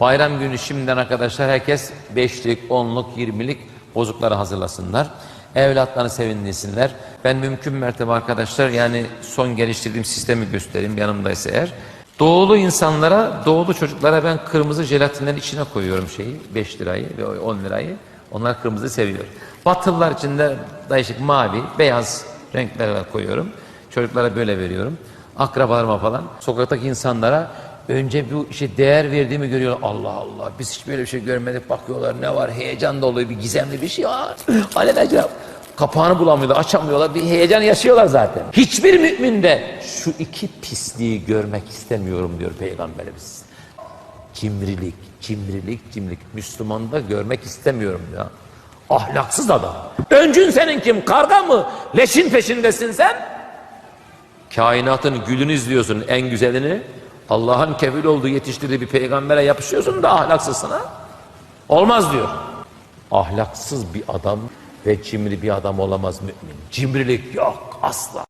Bayram günü şimdiden arkadaşlar herkes beşlik, onluk, yirmilik bozukları hazırlasınlar. Evlatlarını sevindirsinler. Ben mümkün mertebe arkadaşlar yani son geliştirdiğim sistemi göstereyim yanımdaysa eğer. Doğulu insanlara, doğulu çocuklara ben kırmızı jelatinlerin içine koyuyorum şeyi, 5 lirayı ve 10 lirayı. Onlar kırmızı seviyor. Batılılar için de değişik mavi, beyaz renkler koyuyorum. Çocuklara böyle veriyorum. Akrabalarıma falan, sokaktaki insanlara önce bu işe değer verdiğimi görüyorlar. Allah Allah biz hiç böyle bir şey görmedik bakıyorlar ne var heyecan dolu bir gizemli bir şey var. Alelacele kapağını bulamıyorlar açamıyorlar bir heyecan yaşıyorlar zaten. Hiçbir mümin de şu iki pisliği görmek istemiyorum diyor Peygamberimiz. Cimrilik, cimrilik, cimrilik. Müslümanda görmek istemiyorum ya. Ahlaksız adam. Öncün senin kim? Karga mı? Leşin peşindesin sen? Kainatın gülünü izliyorsun en güzelini. Allah'ın kefil olduğu yetiştirdiği bir peygambere yapışıyorsun da ahlaksızsın ha. Olmaz diyor. Ahlaksız bir adam ve cimri bir adam olamaz mümin. Cimrilik yok asla.